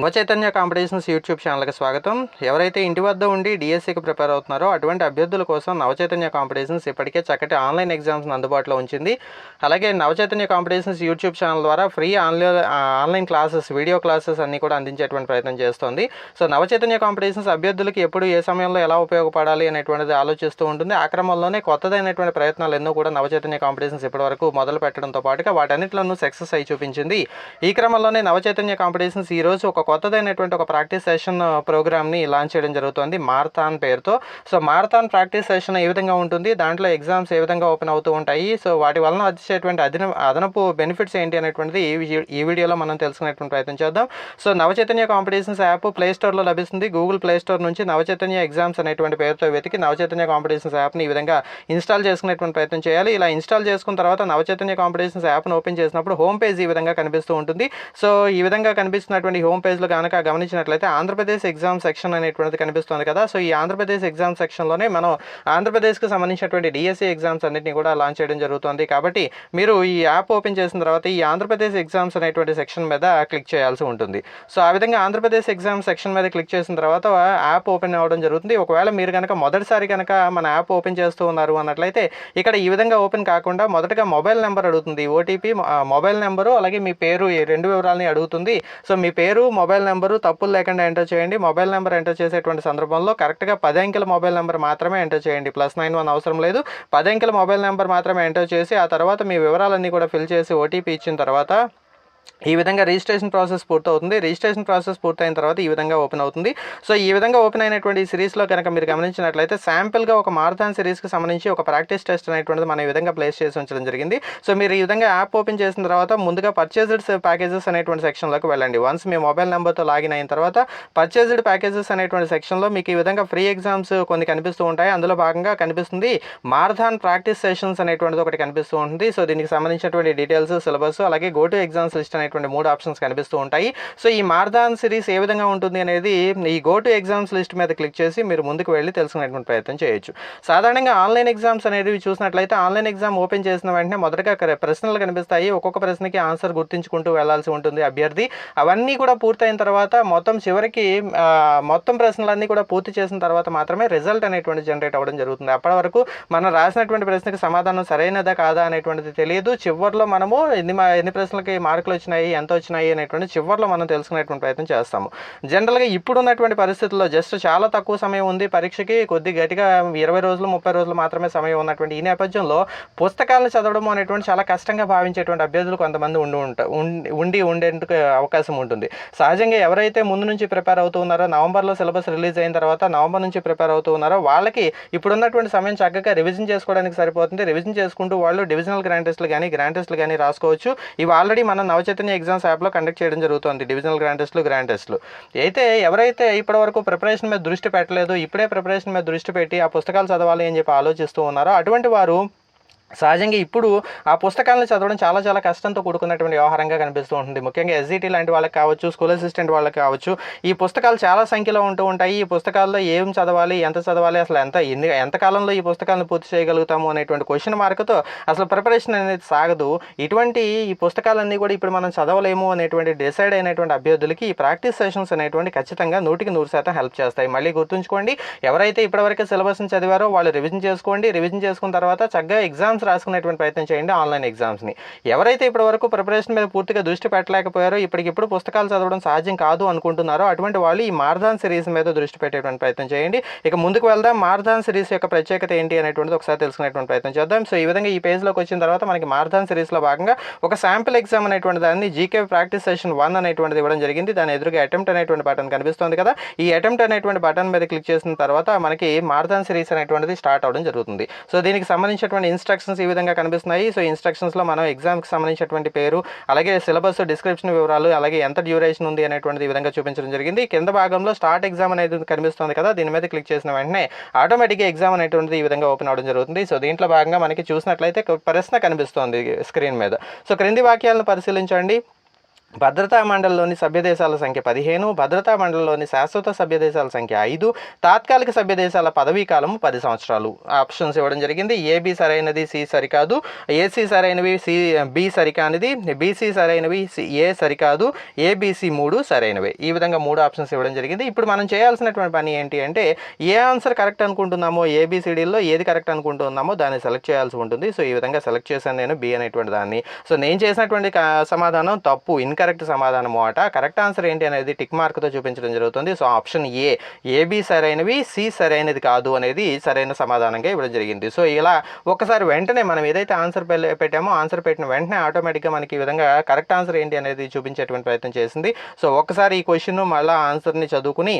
Navachaitanya competitions YouTube ఛానల్కి స్వాగతం. ఎవరైతే ఇంటి వద్ద ఉండి డిఎస్సికి ప్రిపేర్ అవుతున్నారో అటువంటి అభ్యర్థుల కోసం నవచైతన్య కాంపిటీషన్స్ ఇప్పటికే చక్కటి ఆన్లైన్ ఎగ్జామ్స్ అందుబాటులో ఉంచింది. అలాగే నవచైతన్య కాంపిటీషన్స్ యూట్యూబ్ ఛానల్ ద్వారా free online online classes video classes అన్నీ కూడా అందించేటువంటి ప్రయత్నం చేస్తోంది. సో నవచైతన్య కాంపిటీషన్స్ అభ్యర్థులకు ఎప్పుడు ఏ సమయంలో ఎలా ఉపయోగపడాలి అనేటువంటిది ఆలోచిస్తూ ఉంటుంది. ఆ క్రమంలోనే కొత్తదైనటువంటి ప్రయత్నాలు ఎన్నో కూడా నవచైతన్య కాంపిటీషన్స్ ఇప్పటివరకు మొదలు పెట్టడంతో పాటుగా వాటన్నిటిలోనూ సక్సెస్ అయి చూపించింది. ఈ క్రమంలోనే నవచైతన్య కాంపిటీషన్స్ ఈరోజు ఒక కొత్తదైనటువంటి ఒక ప్రాక్టీస్ సెషన్ ప్రోగ్రామ్ని లాంచ్ చేయడం జరుగుతుంది మారథాన్ పేరుతో. సో మారథాన్ ప్రాక్టీస్ సెషన్ ఏ విధంగా ఉంటుంది? దాంట్లో ఎగ్జామ్స్ ఏ విధంగా ఓపెన్ అవుతూ ఉంటాయి? సో వాటి వలన వచ్చేటువంటి అదన అదనపు బెనిఫిట్స్ ఏంటి అనేటువంటిది ఈ వీడియో ఈ వీడియోలో మనం తెలుసుకునేటువంటి ప్రయత్నం చేద్దాం. So Navachaitanya competitions app play స్టోర్లో లభిస్తుంది. గూగుల్ ప్లే స్టోర్ నుంచి నవచైతన్య ఎగ్జామ్స్ అనేటువంటి పేరుతో వెతికి నవచైతన్య కాంపిటీషన్స్ యాప్ని ఈ విధంగా ఇన్స్టాల్ చేసుకునేటువంటి ప్రయత్నం చేయాలి. ఇలా ఇన్స్టాల్ చేసుకున్న తర్వాత నవచైతన్య కాంపిటీషన్స్ యాప్ను ఓపెన్ చేసినప్పుడు హోమ్ పేజ్ ఈ విధంగా కనిపిస్తూ ఉంటుంది. సో ఈ విధంగా కనిపిస్తున్నటువంటి హోమ్ పేజ్లో కనుక గమనించినట్లయితే ఆంధ్రప్రదేశ్ ఎగ్జామ్ సెక్షన్ అనేటువంటిది కనిపిస్తుంది కదా. సో ఈ ఆంధ్రప్రదేశ్ ఎగ్జామ్ సెక్షన్లోనే మనం ఆంధ్రప్రదేశ్కి సంబంధించినటువంటి డిఎస్సి ఎగ్జామ్స్ అన్నింటినీ కూడా లాంచ్ చేయడం జరుగుతుంది. కాబట్టి మీరు ఈ యాప్ ఓపెన్ చేసిన తర్వాత ఈ ఆంధ్రప్రదేశ్ ఎగ్జామ్స్ అనేటువంటి సెక్షన్ మీద క్లిక్ చేయాల్సి ఉంటుంది. సో ఆ విధంగా ఆంధ్రప్రదేశ్ ఎగ్జామ్ సెక్షన్ మీద క్లిక్ చేసిన తర్వాత యాప్ ఓపెన్ అవ్వడం జరుగుతుంది. ఒకవేళ మీరు కనుక మొదటిసారి కనుక మన యాప్ ఓపెన్ చేస్తూ ఉన్నారు అన్నట్లయితే ఇక్కడ ఈ విధంగా ఓపెన్ కాకుండా మొదటగా మొబైల్ నెంబర్ అడుగుతుంది. ఓటీపీ మొబైల్ నెంబరు అలాగే మీ పేరు ఈ రెండు వివరాలని అడుగుతుంది. సో మీ పేరు మొబైల్ నెంబరు తప్పులు లేకుండా ఎంటర్ చేయండి. మొబైల్ నెంబర్ ఎంటర్ చేసేటువంటి సందర్భంలో కరెక్ట్గా పది అంకెల మొబైల్ నెంబర్ మాత్రమే ఎంటర్ చేయండి. ప్లస్ నైన్ వన్ అవసరం లేదు. పది అంకెల మొబైల్ నెంబర్ మాత్రమే ఎంటర్ చేసి ఆ తర్వాత మీ వివరాలన్నీ కూడా ఫిల్ చేసి ఓటీపీ ఇచ్చిన తర్వాత ఈ విధంగా రిజిస్ట్రేషన్ ప్రాసెస్ పూర్తవుతుంది. రిజిస్ట్రేషన్ ప్రాసెస్ పూర్తయిన తర్వాత ఈ విధంగా ఓపెన్ అవుతుంది. సో ఈ విధంగా ఓపెన్ అయినటువంటి ఈ సిరీస్లో కనుక మీరు గమనించినట్లయితే శాంపిల్గా ఒక మారథాన్ సిరీస్కి సంబంధించి ఒక ప్రాక్టీస్ టెస్ట్ అనేటువంటిది మనం ఈ విధంగా ప్లేస్ చేసి ఉంచడం జరిగింది. సో మీరు ఈ విధంగా యాప్ ఓపెన్ చేసిన తర్వాత ముందుగా పర్చేజ్డ్ ప్యాకేజెస్ అనేటువంటి సెక్షన్లోకి వెళ్ళండి. వన్స్ మీ మొబైల్ నెంబర్తో లాగిన్ అయిన తర్వాత పర్చేజ్డ్ ప్యాకేజెస్ అనేటువంటి సెక్షన్లో మీకు ఈ విధంగా ఫ్రీ ఎగ్జామ్స్ కొన్ని కనిపిస్తూ ఉంటాయి. అందులో భాగంగా కనిపిస్తుంది మారథాన్ ప్రాక్టీస్ సెషన్స్ అనేటువంటిది ఒకటి కనిపిస్తూ ఉంటుంది. సో దీనికి సంబంధించినటువంటి డీటెయిల్స్ సిలబస్ అలాగే గో టు ఎగ్జామ్స్ లిస్ట్ అనేటువంటి మూడు ఆప్షన్స్ కనిపిస్తూ ఉంటాయి. సో ఈ మార్దాన్ సిరీస్ ఏ విధంగా ఉంటుంది అనేది ఈ గో టు ఎగ్జామ్స్ లిస్ట్ మీద క్లిక్ చేసి మీరు ముందుకు వెళ్ళి తెలుసుకునేటువంటి ప్రయత్నం చేయొచ్చు. సాధారణంగా ఆన్లైన్ ఎగ్జామ్స్ అనేవి చూసినట్లయితే ఆన్లైన్ ఎగ్జామ్ ఓపెన్ చేసిన వెంటనే మొదటగా ప్రశ్నలు కనిపిస్తాయి. ఒక్కొక్క ప్రశ్నకి ఆన్సర్ గుర్తించుకుంటూ వెళ్ళాల్సి ఉంటుంది అభ్యర్థి. అవన్నీ కూడా పూర్తయిన తర్వాత మొత్తం చివరికి మొత్తం ప్రశ్నలన్నీ కూడా పూర్తి చేసిన తర్వాత మాత్రమే రిజల్ట్ అనేటువంటి జనరేట్ అవ్వడం జరుగుతుంది. అప్పటి వరకు మనం రాసినటువంటి ప్రశ్నకి సమాధానం సరైనదా కాదా అనేటువంటిది తెలియదు. చివరిలో మనము ఎన్ని ఎన్ని ప్రశ్నలకి మార్కులు వచ్చినాయి ఎంత వచ్చినాయి అనేటువంటి చివరిలో మనం తెలుసుకునేటువంటి ప్రయత్నం చేస్తాము. జనరల్గా ఇప్పుడు ఉన్నటువంటి పరిస్థితుల్లో జస్ట్ చాలా తక్కువ సమయం ఉంది. పరీక్షకి కొద్ది గట్టిగా ఇరవై రోజులు ముప్పై రోజులు మాత్రమే సమయం ఉన్నటువంటి ఈ నేపథ్యంలో పుస్తకాలను చదవడం అనేటువంటి చాలా కష్టంగా భావించేటువంటి అభ్యర్థులు కొంతమంది ఉండి ఉంట ఉండి- ఉండి ఉండేందుకు అవకాశం ఉంటుంది. సహజంగా ఎవరైతే ముందు నుంచి ప్రిపేర్ అవుతూ ఉన్నారో నవంబర్లో సిలబస్ రిలీజ్ అయిన తర్వాత నవంబర్ నుంచి ప్రిపేర్ అవుతూ ఉన్నారో వాళ్ళకి ఇప్పుడున్నటువంటి సమయం చక్కగా రివిజన్ చేసుకోవడానికి సరిపోతుంది. రివిజన్ చేసుకుంటూ వాళ్ళు డివిజనల్ గ్రాండ్ టెస్ట్లు కానీ గ్రాండ్ టెస్ట్లు కానీ రాసుకోవచ్చు. ఇవి ఆల్రెడీ మనం చైతన్య ఎగ్జామ్స్ యాప్లో కండక్ట్ చేయడం జరుగుతుంది. డివిజనల్ గ్రాండ్ టెస్ట్లు గ్రాండ్ టెస్ట్లు. అయితే ఎవరైతే ఇప్పటివరకు ప్రిపరేషన్ మీద దృష్టి పెట్టలేదు ఇప్పుడే ప్రిపరేషన్ మీద దృష్టి పెట్టి ఆ పుస్తకాలు చదవాలి అని చెప్పి ఆలోచిస్తూ ఉన్నారో అటువంటి వారు సహజంగా ఇప్పుడు ఆ పుస్తకాలను చదవడం చాలా చాలా కష్టంతో కూడుకున్నటువంటి వ్యవహారంగా కనిపిస్తూ ఉంటుంది. ముఖ్యంగా ఎస్జిటి లాంటి వాళ్ళకి కావచ్చు స్కూల్ అసిస్టెంట్ వాళ్ళకి కావచ్చు ఈ పుస్తకాలు చాలా సంఖ్యలో ఉంటూ ఉంటాయి. ఈ పుస్తకాల్లో ఏం చదవాలి ఎంత చదవాలి అసలు ఎంత ఎన్ని ఎంత కాలంలో ఈ పుస్తకాలను పూర్తి చేయగలుగుతాము అనేటువంటి క్వశ్చన్ మార్క్తో అసలు ప్రిపరేషన్ అనేది సాగదు. ఇటువంటి ఈ పుస్తకాలన్నీ కూడా ఇప్పుడు మనం చదవలేము అనేటువంటి డిసైడ్ అయినటువంటి అభ్యర్థులకి ఈ ప్రాక్టీస్ సెషన్స్ అనేటువంటి ఖచ్చితంగా నూటికి నూరు శాతం హెల్ప్ చేస్తాయి. మళ్ళీ గుర్తుంచుకోండి ఎవరైతే ఇప్పటివరకు సిలబస్ని చదివారో వాళ్ళు రివిజన్ చేసుకోండి. రివిజన్ చేసుకున్న తర్వాత చక్కగా ఎగ్జామ్ ఎగ్జామ్స్ రాసుకునేటువంటి ప్రయత్నం చేయండి ఆన్లైన్ ఎగ్జామ్స్ని ఎవరైతే ఇప్పటివరకు ప్రిపరేషన్ మీద పూర్తిగా దృష్టి పెట్టలేకపోయారో ఇప్పటికిప్పుడు పుస్తకాలు చదవడం సాధ్యం కాదు అనుకుంటున్నారో అటువంటి వాళ్ళు ఈ మార్దాన్ సిరీస్ మీద దృష్టి పెట్టేటువంటి ప్రయత్నం చేయండి. ఇక ముందుకు వెళ్దాం. మార్దాన్ సిరీస్ యొక్క ప్రత్యేకత ఏంటి అనేటువంటిది ఒకసారి తెలుసుకునేటువంటి ప్రయత్నం చేద్దాం. సో ఈ విధంగా ఈ పేజ్లోకి వచ్చిన తర్వాత మనకి మార్దాన్ సిరీస్లో భాగంగా ఒక శాంపిల్ ఎగ్జామ్ అనేటువంటి దాన్ని జీకే ప్రాక్టీస్ సెషన్ వన్ అనేటువంటిది ఇవ్వడం జరిగింది. దాని ఎదురుగా అటెంప్ట్ అనేటువంటి బటన్ కనిపిస్తుంది కదా. ఈ అటెంప్ట్ అనేటువంటి బటన్ మీద క్లిక్ చేసిన తర్వాత మనకి మార్దాన్ సిరీస్ అనేటువంటిది స్టార్ట్ అవడం జరుగుతుంది. సో దీనికి సంబంధించినటువంటి ఇన్స్ట్రక్షన్ ఇన్స్ట్రక్షన్స్ ఈ విధంగా కనిపిస్తున్నాయి. సో ఇన్స్ట్రక్షన్స్లో మనం ఎగ్జామ్కి సంబంధించినటువంటి పేరు అలాగే సిలబస్ డిస్క్రిప్షన్ వివరాలు అలాగే ఎంత డ్యూరేషన్ ఉంది అనేటువంటిది ఈ విధంగా చూపించడం జరిగింది. కింద భాగంలో స్టార్ట్ ఎగ్జామ్ అనేది కనిపిస్తుంది కదా దీని మీద క్లిక్ చేసిన వెంటనే ఆటోమేటిక్గా ఎగ్జామ్ అనేటువంటిది ఈ విధంగా ఓపెన్ అవడం జరుగుతుంది. సో దీంట్లో భాగంగా మనకి చూసినట్లయితే ప్రశ్న కనిపిస్తుంది స్క్రీన్ మీద. సో క్రింది వాక్యాలను పరిశీలించండి. భద్రతా మండలిలోని సభ్యదేశాల సంఖ్య పదిహేను భద్రతా మండలిలోని శాశ్వత సభ్యదేశాల సంఖ్య ఐదు తాత్కాలిక సభ్యదేశాల పదవీ కాలం పది సంవత్సరాలు. ఆప్షన్స్ ఇవ్వడం జరిగింది. ఏబి సరైనది సి సరికాదు. ఏసీ సరైనవి సి బి సరికానిది. బీసీ సరైనవి సి ఏ సరికాదు. ఏబిసి మూడు సరైనవి. ఈ విధంగా మూడు ఆప్షన్స్ ఇవ్వడం జరిగింది. ఇప్పుడు మనం చేయాల్సినటువంటి పని ఏంటి అంటే ఏ ఆన్సర్ కరెక్ట్ అనుకుంటున్నామో ఏబిసిడీల్లో ఏది కరెక్ట్ అనుకుంటున్నామో దాన్ని సెలెక్ట్ చేయాల్సి ఉంటుంది. సో ఈ విధంగా సెలెక్ట్ చేశాను నేను బి అనేటువంటి దాన్ని. సో నేను చేసినటువంటి సమాధానం తప్పు. ఇన్కరెక్ట్ కరెక్ట్ సమాధానం అట? కరెక్ట్ ఆన్సర్ ఏంటి అనేది టిక్ మార్క్తో చూపించడం జరుగుతుంది. సో ఆప్షన్ ఏ ఏబి సరైనవి సి సరైనది కాదు అనేది సరైన సమాధానంగా ఇవ్వడం జరిగింది. సో ఇలా ఒకసారి వెంటనే మనం ఏదైతే ఆన్సర్ పెట్టామో ఆన్సర్ పెట్టిన వెంటనే ఆటోమేటిక్గా మనకి ఈ విధంగా కరెక్ట్ ఆన్సర్ ఏంటి అనేది చూపించేటువంటి ప్రయత్నం చేసింది. సో ఒకసారి ఈ క్వశ్చన్ మళ్ళీ ఆన్సర్ని చదువుకుని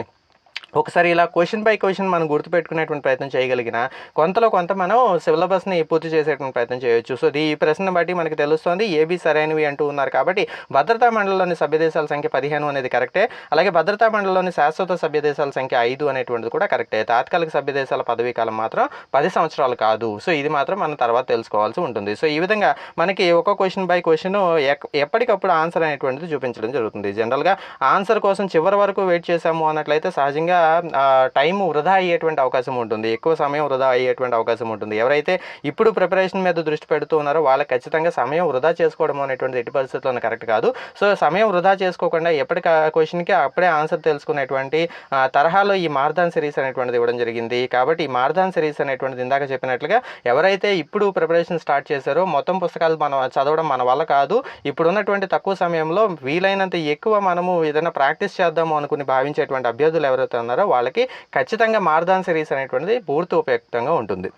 ఒకసారి ఇలా క్వశ్చన్ బై క్వశ్చన్ మనం గుర్తుపెట్టుకునేటువంటి ప్రయత్నం చేయగలిగిన కొంతలో కొంత మనం సిలబస్ని పూర్తి చేసేటువంటి ప్రయత్నం చేయొచ్చు. సో ఈ ప్రశ్న బట్టి మనకు తెలుస్తుంది. ఏబీ సరైనవి అంటూ ఉన్నారు కాబట్టి భద్రతా మండలిలోని సభ్యదేశాల సంఖ్య పదిహేను అనేది కరెక్టే. అలాగే భద్రతా మండలిలోని శాశ్వత సభ్యదేశాల సంఖ్య ఐదు అనేటువంటిది కూడా కరెక్టే. తాత్కాలిక సభ్యదేశాల పదవీ కాలం మాత్రం పది సంవత్సరాలు కాదు. సో ఇది మాత్రం మనం తర్వాత తెలుసుకోవాల్సి ఉంటుంది. సో ఈ విధంగా మనకి ఒక క్వశ్చన్ బై క్వశ్చన్ ఎప్పటికప్పుడు ఆన్సర్ అనేటువంటిది చూపించడం జరుగుతుంది. జనరల్గా ఆన్సర్ కోసం చివరి వరకు వెయిట్ చేసాము అన్నట్లయితే సహజంగా టైం వృధా అయ్యేటువంటి అవకాశం ఉంటుంది. ఎక్కువ సమయం వృధా అయ్యేటువంటి అవకాశం ఉంటుంది. ఎవరైతే ఇప్పుడు ప్రిపరేషన్ మీద దృష్టి పెడుతూ ఉన్నారో వాళ్ళకి ఖచ్చితంగా సమయం వృధా చేసుకోవడం అనేటువంటి ఎట్టి పరిస్థితుల్లో కరెక్ట్ కాదు. సో సమయం వృధా చేసుకోకుండా ఎప్పటికి క్వశ్చన్కి అప్పుడే ఆన్సర్ తెలుసుకునేటువంటి తరహాలో ఈ మార్దాన్ సిరీస్ అనేటువంటిది ఇవ్వడం జరిగింది. కాబట్టి ఈ మార్దాన్ సిరీస్ అనేటువంటిది ఇందాక చెప్పినట్లుగా ఎవరైతే ఇప్పుడు ప్రిపరేషన్ స్టార్ట్ చేశారో మొత్తం పుస్తకాలు మనం చదవడం మన వల్ల కాదు. ఇప్పుడు ఉన్నటువంటి తక్కువ సమయంలో వీలైనంత ఎక్కువ మనము ఏదైనా ప్రాక్టీస్ చేద్దాము అనుకుని భావించేటువంటి అభ్యర్థులు ఎవరైతే ఉన్నారో వాళ్ళకి ఖచ్చితంగా మార్దాన్ సిరీస్ అనేటువంటిది పూర్తి ఉపయుక్తంగా ఉంటుంది.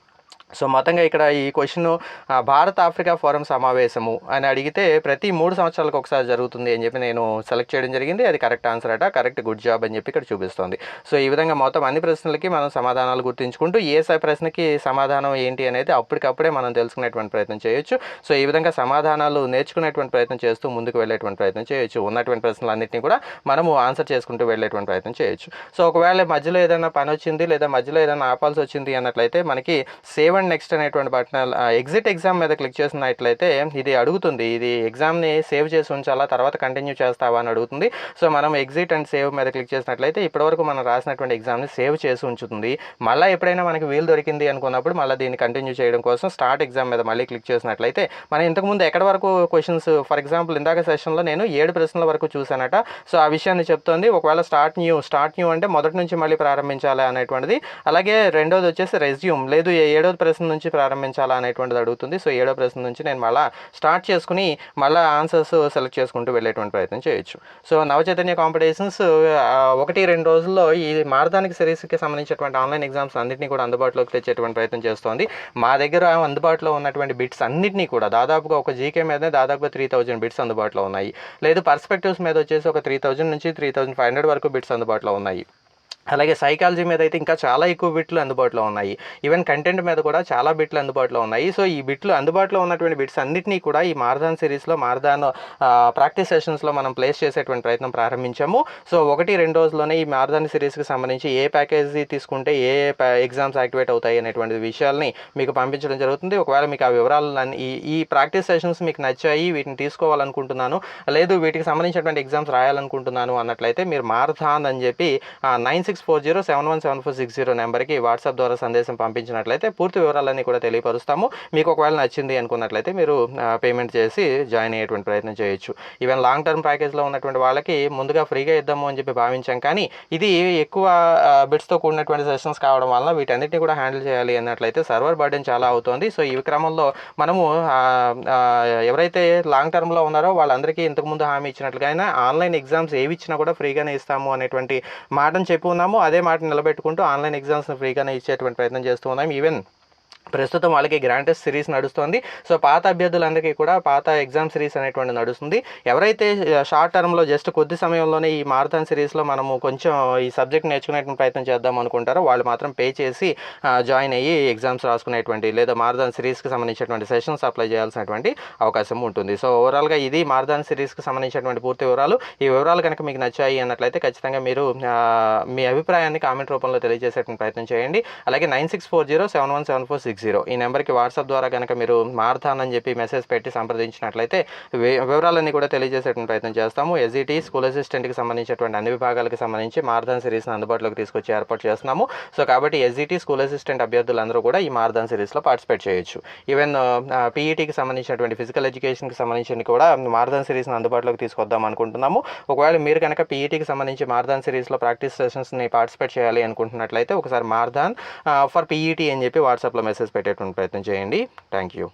సో మొత్తంగా ఇక్కడ ఈ క్వశ్చన్ భారత్ ఆఫ్రికా ఫోరం సమావేశము అని అడిగితే ప్రతి మూడు సంవత్సరాలకు ఒకసారి జరుగుతుంది అని చెప్పి నేను సెలెక్ట్ చేయడం జరిగింది. అది కరెక్ట్ ఆన్సర్ అట కరెక్ట్ గుడ్ జాబ్ అని చెప్పి ఇక్కడ చూపిస్తుంది. సో ఈ విధంగా మొత్తం అన్ని ప్రశ్నలకి మనం సమాధానాలు గుర్తుంచుకుంటూ ఏ స- ప్రశ్నకి సమాధానం ఏంటి అనేది అప్పటికప్పుడే మనం తెలుసుకునేటువంటి ప్రయత్నం చేయొచ్చు. సో ఈ విధంగా సమాధానాలు నేర్చుకునేటువంటి ప్రయత్నం చేస్తూ ముందుకు వెళ్ళేటువంటి ప్రయత్నం చేయొచ్చు. ఉన్నటువంటి ప్రశ్నలన్నింటినీ కూడా మనము ఆన్సర్ చేసుకుంటూ వెళ్ళేటువంటి ప్రయత్నం చేయొచ్చు. సో ఒకవేళ మధ్యలో ఏదైనా పని వచ్చింది లేదా మధ్యలో ఏదైనా ఆపాల్సి వచ్చింది అన్నట్లయితే మనకి సేవ్ అండ్ నెక్స్ట్ అనేటువంటి బటన్ ఎగ్జిట్ ఎగ్జామ్ మీద క్లిక్ చేసినట్లయితే ఇది అడుగుతుంది. ఇది ఎగ్జామ్ని సేవ్ చేసి ఉంచాలా తర్వాత కంటిన్యూ చేస్తావా అని అడుగుతుంది. సో మనం ఎగ్జిట్ అండ్ సేవ్ మీద క్లిక్ చేసినట్లయితే ఇప్పటివరకు మనం రాసినటువంటి ఎగ్జామ్ని సేవ్ చేసి ఉంచుతుంది. మళ్ళీ ఎప్పుడైనా మనకి వీలు దొరికింది అనుకున్నప్పుడు మళ్ళీ దీన్ని కంటిన్యూ చేయడం కోసం స్టార్ట్ ఎగ్జామ్ మీద మళ్ళీ క్లిక్ చేసినట్లయితే మనం ఇంతకుముందు ఎక్కడి వరకు క్వశ్చన్స్ ఫర్ ఎగ్జాంపుల్ ఇందాక సెషన్లో నేను ఏడు ప్రశ్నల వరకు చూశానట. సో ఆ విషయాన్ని చెప్తోంది. ఒకవేళ స్టార్ట్ న్యూ స్టార్ట్ న్యూ అంటే మొదటి నుంచి మళ్ళీ ప్రారంభించాలి అనేటువంటిది. అలాగే రెండోది వచ్చేసి రెజ్యూమ్ లేదు ఏ- ఏడోది ప్రశ్న నుంచి ప్రారంభించాలా అనేటువంటిది అడుగుతుంది. సో ఏడో ప్రశ్న నుంచి నేను మళ్ళీ స్టార్ట్ చేసుకుని మళ్ళీ ఆన్సర్స్ సెలెక్ట్ చేసుకుంటూ వెళ్ళేటువంటి ప్రయత్నం చేయొచ్చు. సో నవచైతన్య కాంపిటీషన్స్ ఒకటి రెండు రోజుల్లో ఈ మారదానికి సిరీస్కి సంబంధించినటువంటి ఆన్లైన్ ఎగ్జామ్స్ అన్నింటినీ కూడా అందుబాటులోకి తెచ్చేటువంటి ప్రయత్నం చేస్తోంది. మా దగ్గర అందుబాటులో ఉన్నటువంటి బిట్స్ అన్నింటినీ కూడా దాదాపుగా ఒక జీకే మీదనే దాదాపుగా త్రీ థౌజండ్ బిట్స్ అందుబాటులో ఉన్నాయి. లేదు పర్స్పెక్టివ్స్ మీద వచ్చేసి ఒక త్రీ థౌజండ్ నుంచి త్రీ థౌజండ్ ఫైవ్ హండ్రెడ్ వరకు బిట్స్ అందుబాటులో ఉన్నాయి. అలాగే సైకాలజీ మీద అయితే ఇంకా చాలా ఎక్కువ బిట్లు అందుబాటులో ఉన్నాయి. ఈవెన్ కంటెంట్ మీద కూడా చాలా బిట్లు అందుబాటులో ఉన్నాయి. సో ఈ బిట్లు అందుబాటులో ఉన్నటువంటి బిట్స్ అన్నిటినీ కూడా ఈ మారదాన్ సిరీస్లో మారదాన్ ప్రాక్టీస్ సెషన్స్లో మనం ప్లేస్ చేసేటువంటి ప్రయత్నం ప్రారంభించాము. సో ఒకటి రెండు రోజుల్లోనే ఈ మారదాన్ సిరీస్కి సంబంధించి ఏ ప్యాకేజీ తీసుకుంటే ఏ ఎగ్జామ్స్ యాక్టివేట్ అవుతాయి అనేటువంటి విషయాల్ని మీకు పంపించడం జరుగుతుంది. ఒకవేళ మీకు ఆ వివరాలు ఈ ఈ ప్రాక్టీస్ సెషన్స్ మీకు నచ్చాయి వీటిని తీసుకోవాలనుకుంటున్నాను లేదు వీటికి సంబంధించినటువంటి ఎగ్జామ్స్ రాయాలనుకుంటున్నాను అన్నట్లయితే మీరు మారథాన్ అని చెప్పి nine six four zero seven one seven four six zero నెంబర్కి వాట్సాప్ ద్వారా సందేశం పంపించినట్లయితే పూర్తి వివరాలన్నీ కూడా తెలియపరుస్తాము. మీకు ఒకవేళ నచ్చింది అనుకున్నట్లయితే మీరు పేమెంట్ చేసి జాయిన్ అయ్యేటువంటి ప్రయత్నం చేయొచ్చు. ఈవెన్ లాంగ్ టర్మ్ ప్యాకేజ్లో ఉన్నటువంటి వాళ్ళకి ముందుగా ఫ్రీగా ఇద్దాము అని చెప్పి భావించాం కానీ ఇది ఎక్కువ బిట్స్తో కూడినటువంటి సెషన్స్ కావడం వలన వీటన్నిటిని కూడా హ్యాండిల్ చేయాలి అన్నట్లయితే సర్వర్ బర్డెన్ చాలా అవుతుంది. సో ఈ క్రమంలో మనము ఎవరైతే లాంగ్ టర్మ్లో ఉన్నారో వాళ్ళందరికీ ఇంతకుముందు హామీ ఇచ్చినట్లుగా ఆన్లైన్ ఎగ్జామ్స్ ఏవి ఇచ్చినా కూడా ఫ్రీగానే ఇస్తాము అనేటువంటి మాటను చెప్పి ఉన్నాము అదే మాట నిలబెట్టుకుంటూ ఆన్లైన్ ఎగ్జామ్స్ ఫ్రీగానే ఇచ్చేటువంటి ప్రయత్నం చేస్తూ ఉన్నాం. ఈవెన్ ప్రస్తుతం వాళ్ళకి గ్రాంటెస్ట్ సిరీస్ నడుస్తుంది. సో పాత అభ్యర్థులందరికీ కూడా పాత ఎగ్జామ్ సిరీస్ అనేటువంటి నడుస్తుంది. ఎవరైతే షార్ట్ టర్మ్లో జస్ట్ కొద్ది సమయంలోనే ఈ మారథాన్ సిరీస్లో మనము కొంచెం ఈ సబ్జెక్ట్ నేర్చుకునేటువంటి ప్రయత్నం చేద్దాం అనుకుంటారో వాళ్ళు మాత్రం పే చేసి జాయిన్ అయ్యి ఎగ్జామ్స్ రాసుకునేటువంటి లేదా మారథాన్ సిరీస్కి సంబంధించినటువంటి సెషన్స్ అప్లై చేయాల్సినటువంటి అవకాశం ఉంటుంది. సో ఓవరాల్గా ఇది మారథాన్ సిరీస్కి సంబంధించినటువంటి పూర్తి వివరాలు. ఈ వివరాలు కనుక మీకు నచ్చాయి అన్నట్లయితే ఖచ్చితంగా మీరు మీ అభిప్రాయాన్ని కామెంట్ రూపంలో తెలియజేసేటువంటి ప్రయత్నం చేయండి. అలాగే nine six four zero seven one seven four six six zero ఈ నెంబర్కి వాట్సాప్ ద్వారా కనుక మీరు మారుతానని అని చెప్పి మెసేజ్ పెట్టి సంప్రదించినట్లయితే వి- వివరాలన్నీ కూడా తెలియజేసేటువంటి ప్రయత్నం చేస్తాము. ఎస్ఈటీ స్కూల్ అసిస్టెంట్కి సంబంధించినటువంటి అన్ని విభాగాలకు సంబంధించి మారథాన్ సిరీస్ని అందుబాటులోకి తీసుకొచ్చి ఏర్పాటు చేస్తున్నాము. సో కాబట్టి ఎస్ఈటీ స్కూల్ అసిస్టెంట్ అభ్యర్థులందరూ కూడా ఈ మారథాన్ సిరీస్లో పార్టిసిపేట్ చేయొచ్చు. ఈవెన్ పీఈటీకి సంబంధించినటువంటి ఫిజికల్ ఎడ్యుకేషన్కి సంబంధించిన కూడా మారథాన్ సిరీస్ని అందుబాటులోకి తీసుకొద్దాం అనుకుంటున్నాము. ఒకవేళ మీరు కనుక పీఈటీకి సంబంధించి మారథాన్ సిరీస్లో ప్రాక్టీస్ సెషన్స్ని పార్టిసిపేట్ చేయాలి అనుకుంటున్నట్లయితే ఒకసారి మారథాన్ ఫర్ పీఈటీ అని చెప్పి వాట్సాప్లో మెసేజ్ పెట్టేటువంటి ప్రయత్నం చేయండి. Thank you